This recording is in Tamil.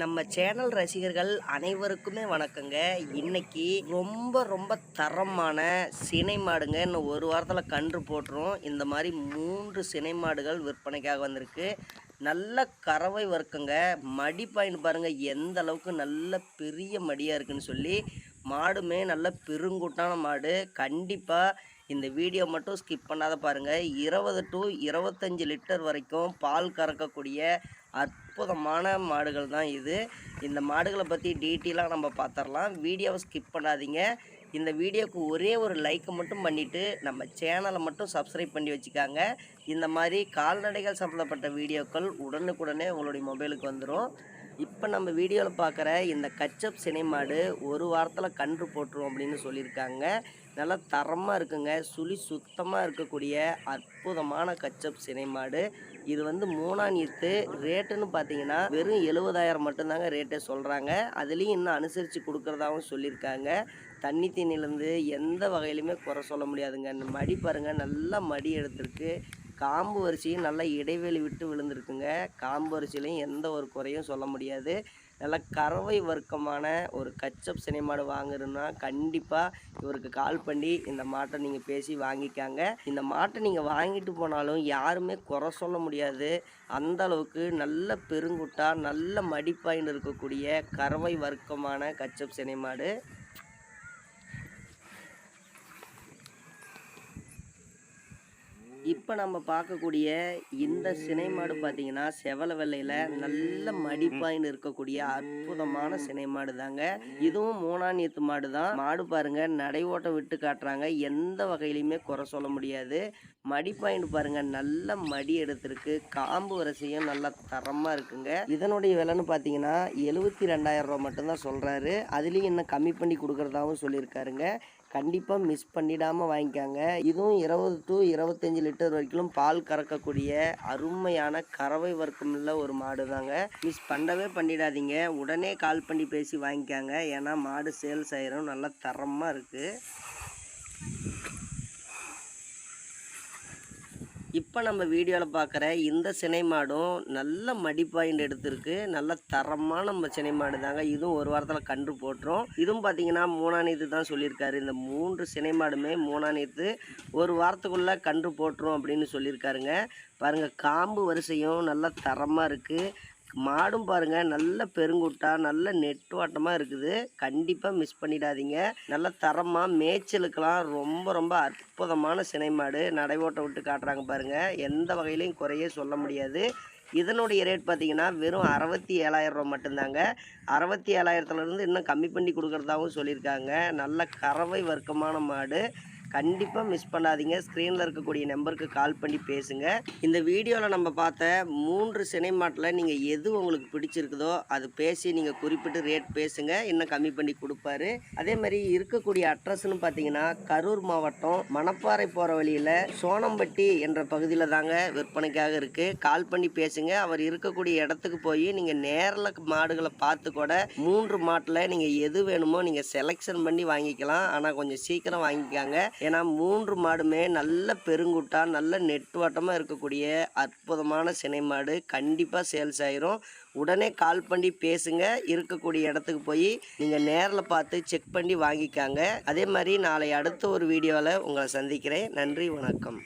நம்ம சேனல் ரசிகர்கள் அனைவருக்குமே வணக்கங்க. இன்னைக்கு ரொம்ப ரொம்ப தரமான சினை மாடுங்க இன்னும் ஒரு வாரத்தில் கன்று போட்டுரும் இந்த மாதிரி மூன்று சினை மாடுகள் விற்பனைக்காக வந்திருக்கு. நல்ல கறவை வர்க்கங்க. மடி பாயிண்ட் பாருங்கள் எந்த அளவுக்கு நல்ல பெரிய மடியாக இருக்குன்னு சொல்லி மாடுமே நல்ல பெருங்குட்டான மாடு. கண்டிப்பாக இந்த வீடியோ மட்டும் ஸ்கிப் பண்ணாத பாருங்கள் இருபது டு இருபத்தஞ்சி லிட்டர் வரைக்கும் பால் கறக்கக்கூடிய அற்புதமான மாடுகள் தான் இது. இந்த மாடுகளை பற்றி டீட்டெயிலாக நம்ம பார்த்துடலாம் வீடியோவை ஸ்கிப் பண்ணாதீங்க. இந்த வீடியோக்கு ஒரே ஒரு லைக்கை மட்டும் பண்ணிவிட்டு நம்ம சேனலை மட்டும் சப்ஸ்கிரைப் பண்ணி வச்சுக்காங்க. இந்த மாதிரி கால்நடைகள் சம்மந்தப்பட்ட வீடியோக்கள் உடனுக்குடனே உங்களுடைய மொபைலுக்கு வந்துடும் இப்போ நம்ம வீடியோவில் பார்க்குற இந்த கச்சப் சினைமாடு ஒரு வாரத்தில் கன்று போட்டுரும் அப்படின்னு சொல்லியிருக்காங்க. நல்லா தரமாக இருக்குங்க. சுழி சுத்தமாக இருக்கக்கூடிய அற்புதமான கச்சப் சினைமாடு. இது வந்து மூணாம் ஈர்த்து ரேட்டுன்னு பார்த்தீங்கன்னா வெறும் எழுபதாயிரம் மட்டும்தாங்க ரேட்டே சொல்கிறாங்க அதுலேயும் இன்னும் அனுசரித்து கொடுக்குறதாகவும் சொல்லியிருக்காங்க. தண்ணி தீனிலேருந்து எந்த வகையிலுமே குறை சொல்ல முடியாதுங்க. இந்த மடி பாருங்கள் நல்லா மடி எடுத்திருக்கு. காம்பு வரிசையும் நல்லா இடைவெளி விட்டு விழுந்திருக்குங்க. காம்பு வரிசையிலையும் எந்த ஒரு குறையும் சொல்ல முடியாது. நல்ல கறவை வர்க்கமான ஒரு கச்சப் சினைமாடு வாங்குறதுன்னா கண்டிப்பாக இவருக்கு கால் பண்ணி இந்த மாட்டை நீங்கள் பேசி வாங்கிக்காங்க. இந்த மாட்டை நீங்கள் வாங்கிட்டு போனாலும் யாருமே குறை சொல்ல முடியாது. அந்த அளவுக்கு நல்ல பெருங்குட்டா நல்ல மடிப்பாயின்னு இருக்கக்கூடிய கறவை வர்க்கமான கச்சப் சினைமாடு இப்போ நம்ம பார்க்கக்கூடிய இந்த சினை மாடு பார்த்தீங்கன்னா செவல வெள்ளையில் நல்ல மடிப்பாயின்னு இருக்கக்கூடிய அற்புதமான சினை மாடு தாங்க இதுவும் மூணாணியத்து மாடு தான் மாடு பாருங்க நடை ஓட்டம் விட்டு காட்டுறாங்க. எந்த வகையிலையுமே குறை சொல்ல முடியாது. மடிப்பாயின்னு பாருங்க நல்ல மடி எடுத்திருக்கு. காம்பு வரிசையும் நல்லா தரமாக இருக்குங்க. இதனுடைய விலைன்னு பார்த்தீங்கன்னா எழுபத்தி ரெண்டாயிரம் ரூபா மட்டும்தான் சொல்கிறாரு அதுலேயும் இன்னும் கம்மி பண்ணி கொடுக்குறதாகவும் சொல்லியிருக்காருங்க. கண்டிப்பாக மிஸ் பண்ணிடாமல் வாங்கிக்காங்க. இதுவும் இருபது டு இருபத்தஞ்சி லிட்டர் வரைக்கும் பால் கறக்கக்கூடிய அருமையான கறவை வர்க்கமுள்ள ஒரு மாடு தாங்க மிஸ் பண்ணவே பண்ணிடாதீங்க. உடனே கால் பண்ணி பேசி வாங்கிக்காங்க. ஏன்னா மாடு சேல்ஸ் ஆயிரும். நல்லா தரமாக இருக்குது இப்போ நம்ம வீடியோவில் பார்க்குற இந்த சினை மாடும் நல்ல மடி பாயிண்ட் எடுத்திருக்கு. நல்ல தரமான நம்ம சினை மாடு தாங்க. இதுவும் ஒரு வாரத்தில் கன்று போட்டுரும். இதுவும் பார்த்தீங்கன்னா மூணாநீத்து தான் சொல்லியிருக்காரு. இந்த மூன்று சினை மாடுமே மூணாநீத்து ஒரு வாரத்துக்குள்ளே கன்று போட்டுரும் அப்படின்னு சொல்லியிருக்காருங்க. பாருங்கள் காம்பு வரிசையும் நல்ல தரமாக இருக்குது மாடும் பாருங்கள் நல்ல பெருங்குட்டா நல்ல நெட்டுவாட்டமாக இருக்குது. கண்டிப்பாக மிஸ் பண்ணிடாதீங்க. நல்ல தரமாக மேய்ச்சலுக்கெல்லாம் ரொம்ப ரொம்ப அற்புதமான சினை மாடு. நடை விட்டு காட்டுறாங்க பாருங்கள் எந்த வகையிலையும் குறையே சொல்ல முடியாது. இதனுடைய ரேட் பார்த்தீங்கன்னா வெறும் அறுபத்தி ஏழாயிரம் ரூபா மட்டும்தாங்க. அறுபத்தி ஏழாயிரத்துலேருந்து இன்னும் கம்மி பண்ணி கொடுக்குறதாகவும் சொல்லியிருக்காங்க. நல்ல கறவை வர்க்கமான மாடு. கண்டிப்பாக மிஸ் பண்ணாதீங்க. ஸ்க்ரீனில் இருக்கக்கூடிய நம்பருக்கு கால் பண்ணி பேசுங்க. இந்த வீடியோவில் நம்ம பார்த்த மூன்று சினை மாட்டில் நீங்கள் எது உங்களுக்கு பிடிச்சிருக்குதோ அது பேசி நீங்கள் குறிப்பிட்டு ரேட் பேசுங்க. இன்னும் கம்மி பண்ணி கொடுப்பாரு. அதே மாதிரி இருக்கக்கூடிய அட்ரஸ்னு பார்த்தீங்கன்னா கரூர் மாவட்டம் மணப்பாறை போகிற வழியில் சோனம்பட்டி என்ற பகுதியில் தாங்க விற்பனைக்காக இருக்குது கால் பண்ணி பேசுங்க. அவர் இருக்கக்கூடிய இடத்துக்கு போய் நீங்கள் நேரில் மாடுகளை பார்த்து கூட மூன்று மாட்டில் நீங்கள் எது வேணுமோ நீங்கள் செலெக்ஷன் பண்ணி வாங்கிக்கலாம். ஆனால் கொஞ்சம் சீக்கிரம் வாங்கிக்காங்க. ஏன்னா மூன்று மாடுமே நல்ல பெருங்குட்டாக நல்ல நெட்டுவாட்டமாக இருக்கக்கூடிய அற்புதமான சினை மாடு. கண்டிப்பாக சேல்ஸ் ஆயிரும். உடனே கால் பண்ணி பேசுங்க. இருக்கக்கூடிய இடத்துக்கு போய் நீங்கள் நேரில் பார்த்து செக் பண்ணி வாங்கிக்காங்க. அதே மாதிரி நாளை அடுத்த ஒரு வீடியோவில் உங்களை சந்திக்கிறேன். நன்றி வணக்கம்.